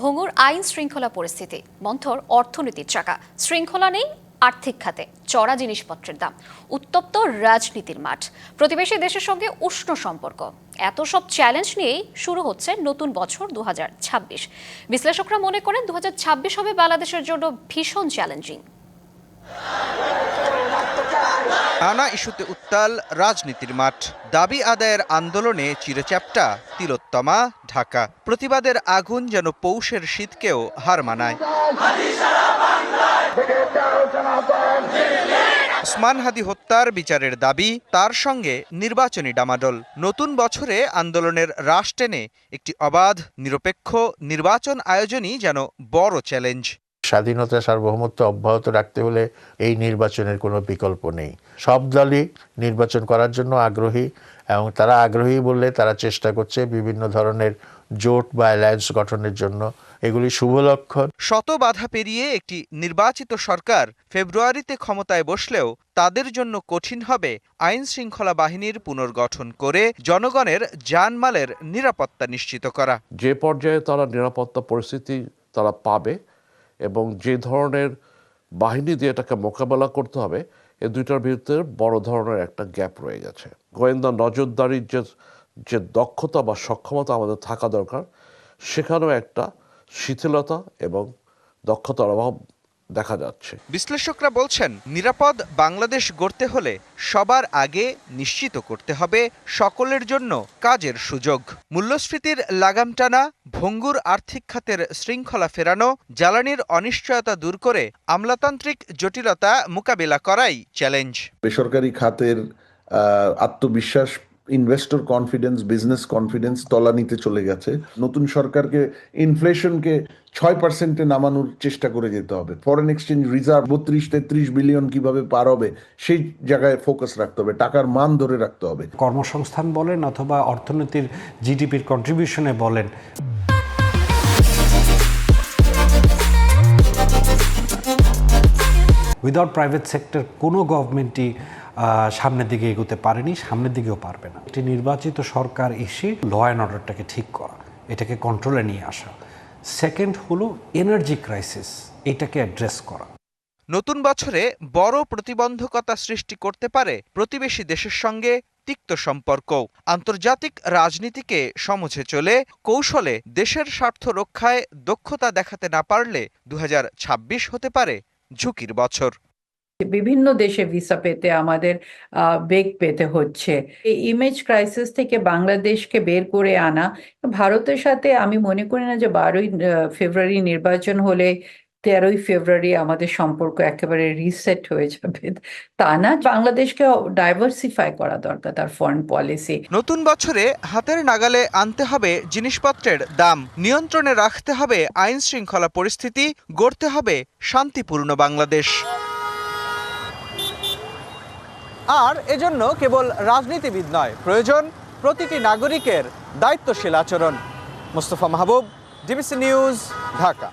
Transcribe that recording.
ভঙ্গুর আইন শৃঙ্খলা পরিস্থিতি মন্থর অর্থনীতির চাকা। শৃঙ্খলা নেই, আর্থিক খাতে, চড়া জিনিসপত্রের দাম। উত্তপ্ত রাজনীতির মাঠ। প্রতিবেশী দেশের সঙ্গে উষ্ণ সম্পর্ক। এত সব চ্যালেঞ্জ নিয়েই শুরু হচ্ছে নতুন বছর দু বিশ্লেষকরা মনে করেন দু হাজার ছাব্বিশ হবে বাংলাদেশের জন্য ভীষণ চ্যালেঞ্জিং নানা ইস্যুতে উত্তাল রাজনীতির মাঠ। দাবি আদায়ের আন্দোলনে চিরচ্যাপ্টা, তিলোত্তমা, ঢাকা। প্রতিবাদের আগুন যেন পৌষের শীতকেও হার মানায়। ওসমান হাদি হত্যার বিচারের দাবি, তার সঙ্গে নির্বাচনী ডামাডোল। নতুন বছরে আন্দোলনের রাশ টেনে একটি অবাধ, নিরপেক্ষ নির্বাচন আয়োজনই যেন বড় চ্যালেঞ্জ। স্বাধীনতা সার্বভৌমত্ব অব্যাহত রাখতে হলে এই নির্বাচনের কোনো বিকল্প নেই। সব দলই নির্বাচন করার জন্য আগ্রহী এবং তারা আগ্রহী বললে তারা চেষ্টা করছে বিভিন্ন ধরনের জোট বা অ্যালায়েন্স গঠনের জন্য। এগুলি শুভ লক্ষণ। শত বাধা পেরিয়ে একটি নির্বাচিত সরকার ফেব্রুয়ারিতে ক্ষমতায় বসলেও তাদের জন্য কঠিন হবে আইন শৃঙ্খলা বাহিনীর পুনর্গঠন করে জনগণের জানমালের নিরাপত্তা নিশ্চিত করা। যে পর্যায়ে তারা নিরাপত্তা পরিস্থিতি তারা পাবে এবং যে ধরনের বাহিনী দিয়ে এটাকে মোকাবেলা করতে হবে, এ দুইটার বিরুদ্ধে বড় ধরনের একটা গ্যাপ রয়ে গেছে। গোয়েন্দা নজরদারির যে যে দক্ষতা বা সক্ষমতা আমাদের থাকা দরকার, সেখানেও একটা শিথিলতা এবং দক্ষতার অভাব দেখা যাচ্ছে। বিশ্লেষকরা বলছেন নিরাপদ বাংলাদেশ গড়তে হলে সবার আগে নিশ্চিত করতে হবে সকলের জন্য কাজের সুযোগ। মূল্যস্ফীতির লাগাম টানা ভঙ্গুর আর্থিক খাতের শৃঙ্খলা ফেরানো জ্বালানির অনিশ্চয়তা দূর করে আমলাতান্ত্রিক জটিলতা মোকাবিলা করাই চ্যালেঞ্জ। বেসরকারি খাতের আত্মবিশ্বাস ইনভেস্টর কনফিডেন্স বিজনেস কনফিডেন্স তলানিতে চলে গেছে। নতুন সরকারকে ইনফ্লেশনকে ছয় পার্সেন্টে নামানোর চেষ্টা করে যেতে হবে। ফরেন এক্সচেঞ্জ রিজার্ভ বত্রিশ, তেত্রিশ বিলিয়ন কীভাবে পার হবে, সেই জায়গায় ফোকাস রাখতে হবে, টাকার মান ধরে রাখতে হবে। কর্মসংস্থান বলেন অথবা অর্থনীতির জিডিপির কন্ট্রিবিউশনে বলেন। উইদাউট প্রাইভেট সেক্টর কোনো গভর্নমেন্টই সামনের দিকে এগোতে পারেনি, সামনের দিকেও পারবে না। একটি নির্বাচিত সরকার এসে ল অ্যান্ড অর্ডারটাকে ঠিক করা, এটাকে কন্ট্রোলে নিয়ে আসা। সেকেন্ড হলো এনার্জি ক্রাইসিস এটাকে অ্যাড্রেস করা। নতুন বছরে বড় প্রতিবন্ধকতা সৃষ্টি করতে পারে প্রতিবেশী দেশের সঙ্গে তিক্ত সম্পর্ক। আন্তর্জাতিক রাজনীতিকে সমঝে চলে, কৌশলে দেশের স্বার্থ রক্ষায় দক্ষতা দেখাতে না পারলে দু হাজার ছাব্বিশ হতে পারে ঝুঁকির বছর। বিভিন্ন দেশে ভিসা পেতে আমাদের বেগ পেতে হচ্ছে। এই ইমেজ ক্রাইসিস থেকে বাংলাদেশকে বের করে আনা, ভারতের সাথে আমি মনে করি না যে বারোই ফেব্রুয়ারি নির্বাচন হলে তেরোই ফেব্রুয়ারি আমাদের সম্পর্ক একেবারে রিসেট হয়ে যাবে। তা না, বাংলাদেশকে ডাইভার্সিফাই করা দরকার তার ফরেন পলিসি নতুন বছরে হাতের নাগালে আনতে হবে জিনিসপত্রের দাম, নিয়ন্ত্রণে রাখতে হবে আইন শৃঙ্খলা পরিস্থিতি, গড়তে হবে শান্তিপূর্ণ বাংলাদেশ। আর এজন্য কেবল রাজনীতিবিদ নয়, প্রয়োজন প্রতিটি নাগরিকের দায়িত্বশীল আচরণ। Mustafa Mahbub, DBC news, Dhaka.